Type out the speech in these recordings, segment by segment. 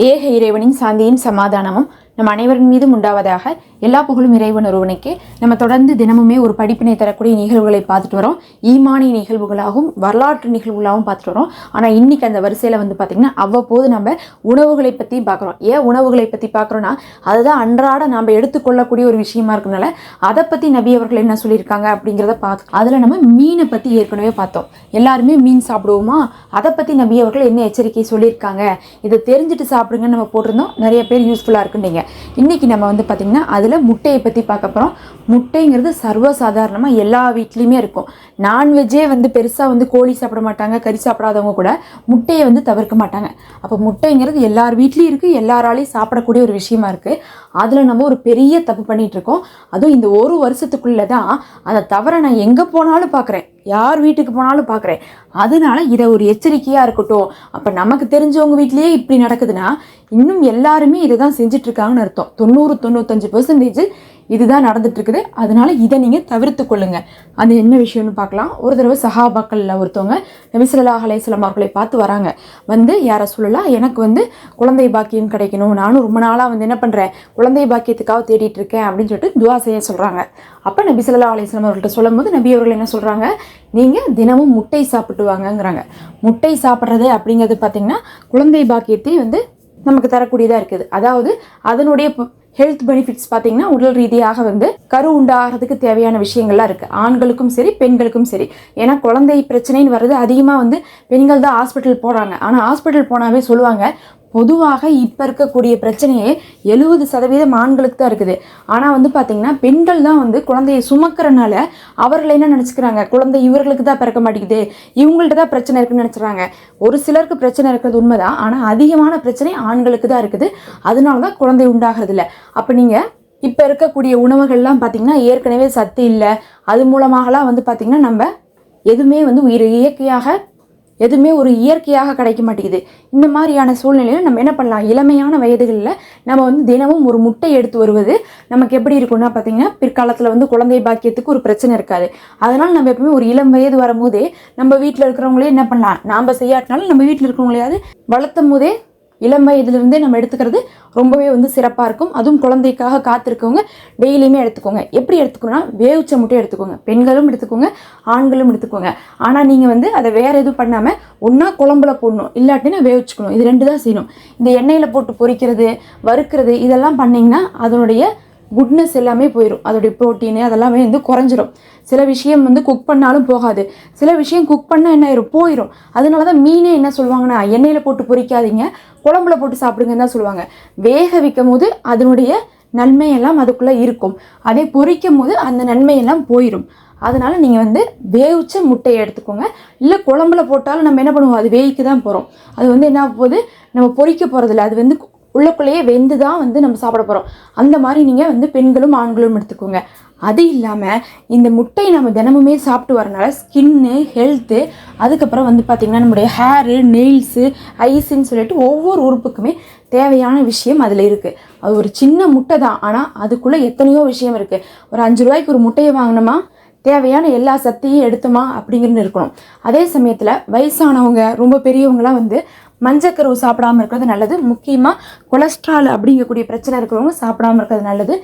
ஏக இறைவனின் சாந்தியின் சமாதானமும் நம் அனைவரின் மீதும் உண்டாவதாக எல்லா புகழும் இறைவன் ஒருவனுக்கே. நம்ம தொடர்ந்து தினமுமே ஒரு படிப்பினை தரக்கூடிய நிகழ்வுகளை பார்த்துட்டு வரோம். ஈமானி நிகழ்வுகளாகவும் வரலாற்று நிகழ்வுகளாகவும் பார்த்துட்டு வரோம். ஆனால் இன்றைக்கி அந்த வரிசையில் வந்து பார்த்திங்கன்னா அவ்வப்போது நம்ம உணவுகளை பற்றி பார்க்குறோம். ஏன் உணவுகளை பற்றி பார்க்குறோன்னா அதுதான் அன்றாட நாம் எடுத்துக்கொள்ளக்கூடிய ஒரு விஷயமா இருக்கனால அதை பற்றி நபி அவர்கள் என்ன சொல்லியிருக்காங்க அப்படிங்கிறத பார்த்து அதில் நம்ம மீனை பற்றி ஏற்கனவே பார்த்தோம். எல்லாருமே மீன் சாப்பிடுவோமா? அதை பற்றி நபி அவர்கள் என்ன எச்சரிக்கை சொல்லியிருக்காங்க? இதை தெரிஞ்சுட்டு சாப்பிடுங்கன்னு நம்ம போட்டிருந்தோம். நிறைய பேர் யூஸ்ஃபுல்லாக இருக்குன்னீங்க இன்னைக்கு நம்ம வந்து பார்த்திங்கன்னா அதில் முட்டையை பற்றி பார்க்க போகிறோம் முட்டைங்கிறது சர்வசாதாரணமாக எல்லா வீட்லேயுமே இருக்கும். நான்வெஜ்ஜே வந்து பெருசாக வந்து கோழி சாப்பிட மாட்டாங்க கறி சாப்பிடாதவங்க கூட முட்டையை வந்து தவிர்க்க மாட்டாங்க. அப்போ முட்டைங்கிறது எல்லார் வீட்லேயும் இருக்குது எல்லாராலையும் சாப்பிடக்கூடிய ஒரு விஷயமா இருக்குது அதில் நம்ம ஒரு பெரிய தப்பு பண்ணிட்டு இருக்கோம். அதுவும் இந்த ஒரு வருஷத்துக்குள்ளே தான் அந்த தவறை நான் எங்கே போனாலும் பார்க்குறேன் யார் வீட்டுக்கு போனாலும் பார்க்குறேன் அதனால இதை ஒரு எச்சரிக்கையாக இருக்கட்டும். அப்போ நமக்கு தெரிஞ்சவங்க வீட்லேயே இப்படி நடக்குதுன்னா இன்னும் எல்லாருமே இதை தான் செஞ்சிட்ருக்காங்கன்னு அர்த்தம். தொண்ணூறு தொண்ணூத்தஞ்சு பர்சன்டேஜ் இதுதான் நடந்துட்டுருக்குது. இருக்குது அதனால இதை நீங்கள் தவிர்த்து கொள்ளுங்க. அது என்ன விஷயம்னு பார்க்கலாம். ஒரு தடவை சஹாபாக்களில் ஒருத்தவங்க நபிசல்லா அலையம் அவர்களை பார்த்து வராங்க. வந்து யாரை சொல்லலாம் எனக்கு வந்து குழந்தை பாக்கியம் கிடைக்கணும். நானும் ரொம்ப நாளாக வந்து என்ன பண்ணுறேன் குழந்தை பாக்கியத்துக்காக தேடிட்டு இருக்கேன். அப்படின்னு சொல்லிட்டு துவா செய்ய சொல்கிறாங்க அப்போ நபிசல்லா அலையம் அலைஹி வஸல்லம் அவர்கள்ட்ட சொல்லும்போது நபி அவர்கள் என்ன சொல்கிறாங்க நீங்கள் தினமும் முட்டை சாப்பிட்டு வாங்கங்கிறாங்க. முட்டை சாப்பிட்றது அப்படிங்கிறது பார்த்தீங்கன்னா குழந்தை பாக்கியத்தை வந்து நமக்கு தரக்கூடியதாக இருக்குது. அதாவது அதனுடைய ஹெல்த் பெனிஃபிட்ஸ் பார்த்தீங்கன்னா உடல் ரீதியாக வந்து கரு உண்டாகிறதுக்கு தேவையான விஷயங்கள்லாம் இருக்குது ஆண்களுக்கும் சரி பெண்களுக்கும் சரி. ஏன்னா குழந்தை பிரச்சனைன்னு வர்றது அதிகமாக வந்து பெண்கள் தான் ஹாஸ்பிட்டல் போகிறாங்க ஆனால் ஹாஸ்பிட்டல் போனாவே சொல்லுவாங்க பொதுவாக இப்போ இருக்கக்கூடிய பிரச்சனையே எழுபது சதவீதம் ஆண்களுக்கு தான் இருக்குது. ஆனால் வந்து பார்த்திங்கன்னா பெண்கள் தான் வந்து குழந்தையை சுமக்கிறனால அவர்கள் என்ன நினச்சிக்கிறாங்க? குழந்தை இவர்களுக்கு தான் பிறக்க மாட்டேங்குது. இவங்கள்ட்ட தான் பிரச்சனை இருக்குன்னு நினச்சிறாங்க ஒரு சிலருக்கு பிரச்சனை இருக்கிறது உண்மைதான். ஆனால் அதிகமான பிரச்சனை ஆண்களுக்கு தான் இருக்குது. அதனால தான் குழந்தை உண்டாகிறது இல்லை. அப்போ நீங்கள் இப்போ இருக்கக்கூடிய உணவுகள்லாம் பார்த்திங்கன்னா ஏற்கனவே சத்து இல்லை. அது மூலமாகலாம் வந்து பார்த்திங்கன்னா நம்ம எதுவுமே வந்து உயிர் இயற்கையாக எதுவுமே ஒரு இயற்கையாக கிடைக்க மாட்டேங்குது. இந்த மாதிரியான சூழ்நிலையில் நம்ம என்ன பண்ணலாம்? இளமையான வயதுகளில் நம்ம வந்து தினமும் ஒரு முட்டை எடுத்து வருவது நமக்கு எப்படி இருக்கும்னா பார்த்தீங்கன்னா பிற்காலத்தில் வந்து குழந்தை பாக்கியத்துக்கு ஒரு பிரச்சனை இருக்காது. அதனால் நம்ம எப்பவுமே ஒரு இளம் வயது வரும்போதே நம்ம வீட்டில் இருக்கிறவங்களே என்ன பண்ணலாம்? நாம் செய்யாட்டினாலும் நம்ம வீட்டில் இருக்கிறவங்களையாவது வளர்த்தும் போதே இளம் வயதிலிருந்தே நம்ம எடுத்துக்கிறது ரொம்பவே வந்து சிறப்பாக இருக்கும். அதுவும் குழந்தைக்காக காத்திருக்கவங்க டெய்லியுமே எடுத்துக்கோங்க. எப்படி எடுத்துக்கணும்னா வேவிச்ச முட்டை எடுத்துக்கோங்க. பெண்களும் எடுத்துக்கோங்க ஆண்களும் எடுத்துக்கோங்க. ஆனால் நீங்கள் வந்து அதை வேறு எதுவும் பண்ணாமல் ஒன்றா குழம்புல போடணும். இல்லாட்டினா வேவிச்சுக்கணும். இது ரெண்டு தான் செய்யணும். இந்த எண்ணெயில் போட்டு பொரிக்கிறது வறுக்கிறது இதெல்லாம் பண்ணிங்கன்னா அதனுடைய குட்னஸ் எல்லாமே போயிடும் அதோடைய ப்ரோட்டீனு அதெல்லாமே வந்து குறைஞ்சிரும். சில விஷயம் வந்து குக் பண்ணாலும் போகாது. சில விஷயம் குக் பண்ணால் என்ன ஆயிரும்? போயிடும் அதனால தான் மீனே என்ன சொல்லுவாங்கன்னா எண்ணெயில் போட்டு பொரிக்காதீங்க குழம்புல போட்டு சாப்பிடுங்கன்னு தான் சொல்லுவாங்க. வேக வைக்கும் போது அதனுடைய நன்மையெல்லாம் அதுக்குள்ளே இருக்கும். அதே பொரிக்கும் போது அந்த நன்மையெல்லாம் போயிடும் அதனால் நீங்கள் வந்து வேவிச்ச முட்டையை எடுத்துக்கோங்க. இல்லை குழம்புல போட்டாலும் நம்ம என்ன பண்ணுவோம்? அது வேவிக்க தான் போகிறோம் அது வந்து என்ன போகுது? நம்ம பொறிக்க போகிறதில்ல அது வந்து உள்ளக்குள்ளேயே வெந்து தான் வந்து நம்ம சாப்பிட போகிறோம் அந்த மாதிரி நீங்கள் வந்து பெண்களும் ஆண்களும் எடுத்துக்கோங்க. அது இல்லாமல் இந்த முட்டையை நம்ம தினமுமே சாப்பிட்டு வரனால ஸ்கின்னு ஹெல்த்து அதுக்கப்புறம் வந்து பார்த்திங்கன்னா நம்முடைய ஹேரு நெயில்ஸு ஐஸுன்னு சொல்லிட்டு ஒவ்வொரு உறுப்புக்குமே தேவையான விஷயம் அதில் இருக்குது அது ஒரு சின்ன முட்டை தான். ஆனால் அதுக்குள்ளே எத்தனையோ விஷயம் இருக்குது ஒரு அஞ்சு ரூபாய்க்கு ஒரு முட்டையை வாங்கினோமா தேவையான எல்லா சத்தையும் எடுத்தோமா? அப்படிங்கிறது இருக்கணும். அதே சமயத்தில் வயசானவங்க ரொம்ப பெரியவங்களாம் வந்து மஞ்சக்கருவு சாப்பிடாம இருக்கிறது நல்லது. முக்கியமாக கொலஸ்ட்ரால் அப்படிங்கக்கூடிய பிரச்சனை இருக்கிறவங்க சாப்பிடாம இருக்கிறது நல்லது.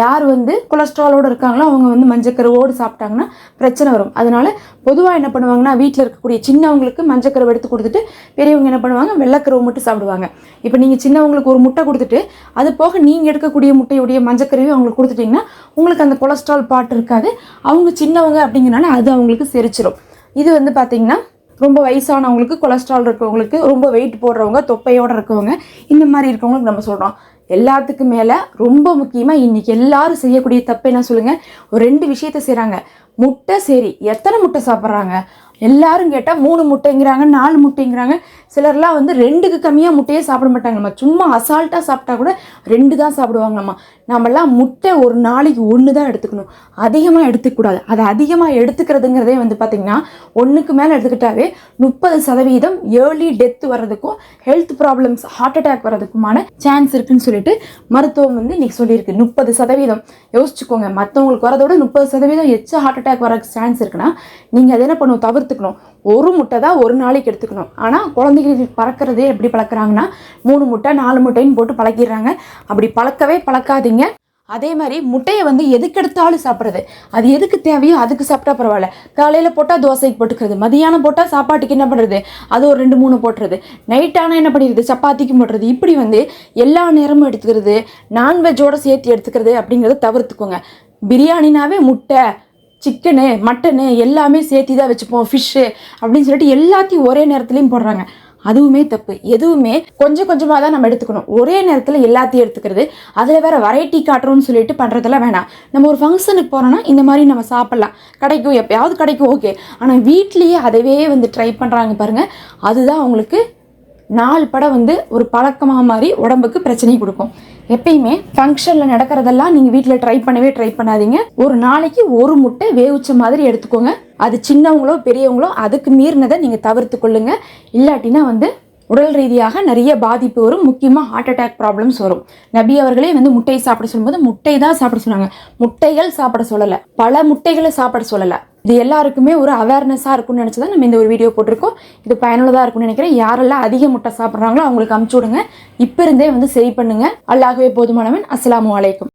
யார் வந்து கொலஸ்ட்ராலோடு இருக்காங்களோ அவங்க வந்து மஞ்சக்கருவோடு சாப்பிட்டாங்கன்னா பிரச்சனை வரும். அதனால பொதுவாக என்ன பண்ணுவாங்கன்னா வீட்டில் இருக்கக்கூடிய சின்னவங்களுக்கு மஞ்சக்கருவை எடுத்து கொடுத்துட்டு பெரியவங்க என்ன பண்ணுவாங்க வெள்ளக்கருவை மட்டும் சாப்பிடுவாங்க. இப்போ நீங்கள் சின்னவங்களுக்கு ஒரு முட்டை கொடுத்துட்டு அது போக நீங்கள் எடுக்கக்கூடிய முட்டையுடைய மஞ்சக்கருவை அவங்களுக்கு கொடுத்துட்டிங்கன்னா உங்களுக்கு அந்த கொலஸ்ட்ரால் பாட்டு இருக்காது. அவங்க சின்னவங்க அப்படிங்கிறனால அது அவங்களுக்கு செரிச்சிடும் இது வந்து பார்த்திங்கன்னா ரொம்ப வயசானவங்களுக்கு கொலஸ்ட்ரால் இருக்கவங்களுக்கு ரொம்ப வெயிட் போடுறவங்க தொப்பையோடு இருக்கவங்க இந்த மாதிரி இருக்கவங்களுக்கு நம்ம சொல்கிறோம் எல்லாத்துக்கும் மேலே ரொம்ப முக்கியமாக இன்றைக்கி எல்லாரும் செய்யக்கூடிய தப்பு என்ன சொல்லுங்கள் ஒரு ரெண்டு விஷயத்த செய்கிறாங்க முட்டை சரி. எத்தனை முட்டை சாப்பிட்றாங்க? எல்லாரும் கேட்டால் மூணு முட்டைங்கிறாங்க நாலு முட்டைங்கிறாங்க. சிலர்லாம் வந்து ரெண்டுக்கு கம்மியாக முட்டையே சாப்பிட மாட்டாங்க நம்ம சும்மா அசால்ட்டாக சாப்பிட்டா கூட ரெண்டு தான் சாப்பிடுவாங்க நம்ம நம்மலாம் முட்டை ஒரு நாளைக்கு ஒன்று தான் எடுத்துக்கணும். அதிகமாக எடுத்துக்கூடாது. அதை அதிகமாக எடுத்துக்கிறதுங்கிறதே வந்து பார்த்திங்கன்னா ஒன்றுக்கு மேலே எடுத்துக்கிட்டாவே முப்பது சதவீதம் ஏர்லி டெத் வர்றதுக்கும் ஹெல்த் ப்ராப்ளம்ஸ் ஹார்ட் அட்டாக் வர்றதுக்குமான சான்ஸ் இருக்குன்னு சொல்லிட்டு மருத்துவம் வந்து இன்றைக்கி சொல்லியிருக்கு. முப்பது சதவீதம். யோசிச்சுக்கோங்க. மற்றவங்களுக்கு வரதோட முப்பது சதவீதம் எச்சா ஹார்ட் அட்டாக் வர சான்ஸ் இருக்குன்னா நீங்கள் அதை என்ன பண்ணணும்? தவிர்த்துக்கணும். ஒரு முட்டை தான் ஒரு நாளைக்கு எடுத்துக்கணும். ஆனால் குழந்தைகளுக்கு பறக்கிறதே எப்படி பழக்கிறாங்கன்னா மூணு முட்டை நாலு முட்டைன்னு போட்டு பழக்கிடுறாங்க அப்படி பழக்கவே பழக்காதீங்க. அதே மாதிரி முட்டையை வந்து எதுக்கு எடுத்தாலும் சாப்பிட்றது. அது எதுக்கு தேவையோ அதுக்கு சாப்பிட்டா பரவாயில்ல. காலையில் போட்டால் தோசைக்கு போட்டுக்கிறது. மதியானம் போட்டால் சாப்பாட்டுக்கு என்ன பண்ணுறது அது ஒரு ரெண்டு மூணு போட்டுறது. நைட்டானால் என்ன பண்ணிடுது சப்பாத்திக்கு போட்டுறது. இப்படி வந்து எல்லா நேரமும் எடுத்துக்கிறது. நான்வெஜ்ஜோடு சேர்த்து எடுத்துக்கிறது அப்படிங்கிறத தவிர்த்துக்கோங்க. பிரியாணினாவே முட்டை. சிக்கனு மட்டனு எல்லாமே சேர்த்து தான் வச்சுப்போம் ஃபிஷ்ஷு அப்படின்னு சொல்லிட்டு எல்லாத்தையும் ஒரே நேரத்துலையும் போடுறாங்க. அதுவுமே தப்பு. எதுவுமே கொஞ்சம் கொஞ்சமாக தான் நம்ம எடுத்துக்கணும். ஒரே நேரத்தில் எல்லாத்தையும் எடுத்துக்கிறது அதில் வேறு வெரைட்டி காட்டுறோம்னு சொல்லிட்டு பண்ணுறதெல்லாம் வேணாம். நம்ம ஒரு ஃபங்க்ஷனுக்கு போகிறோன்னா இந்த மாதிரி நம்ம சாப்பிட்லாம். கிடைக்கும் எப்பயாவது கிடைக்கும் ஓகே. ஆனால் வீட்லேயே அதவே வந்து ட்ரை பண்ணுறாங்க பாருங்கள் அதுதான் அவங்களுக்கு நாலு படம் வந்து ஒரு பழக்கமாக மாதிரி உடம்புக்கு பிரச்சனை கொடுக்கும். எப்பயுமே ஃபங்க்ஷனில் நடக்கிறதெல்லாம் நீங்கள் வீட்டில் ட்ரை பண்ணவே ட்ரை பண்ணாதீங்க. ஒரு நாளைக்கு ஒரு முட்டை வேவிச்ச மாதிரி எடுத்துக்கோங்க. அது சின்னவங்களோ பெரியவங்களோ அதுக்கு மீறினதை நீங்கள் தவிர்த்து கொள்ளுங்க. இல்லாட்டினா வந்து உடல் ரீதியாக நிறைய பாதிப்பு வரும். முக்கியமாக ஹார்ட் அட்டாக் ப்ராப்ளம்ஸ் வரும். நபி அவர்களே வந்து முட்டையை சாப்பிட சொல்லும்போது முட்டை தான் சாப்பிட சொன்னாங்க. முட்டைகள் சாப்பிட சொல்லலை. பல முட்டைகளை சாப்பிட சொல்லலை. இது எல்லாருக்குமே ஒரு அவேர்னஸாக இருக்கும்னு நினச்சி தான் நம்ம இந்த ஒரு வீடியோ போட்டிருக்கோம். இது பயனுள்ளதாக இருக்கும்னு நினைக்கிறேன். யாரெல்லாம் அதிக முட்டை சாப்பிட்றாங்களோ அவங்களுக்கு அமுச்சு விடுங்க. இப்போ இருந்தே வந்து சரி பண்ணுங்க. அல்லாகவே போதுமானவன். அஸ்லாம் அலைக்கும்.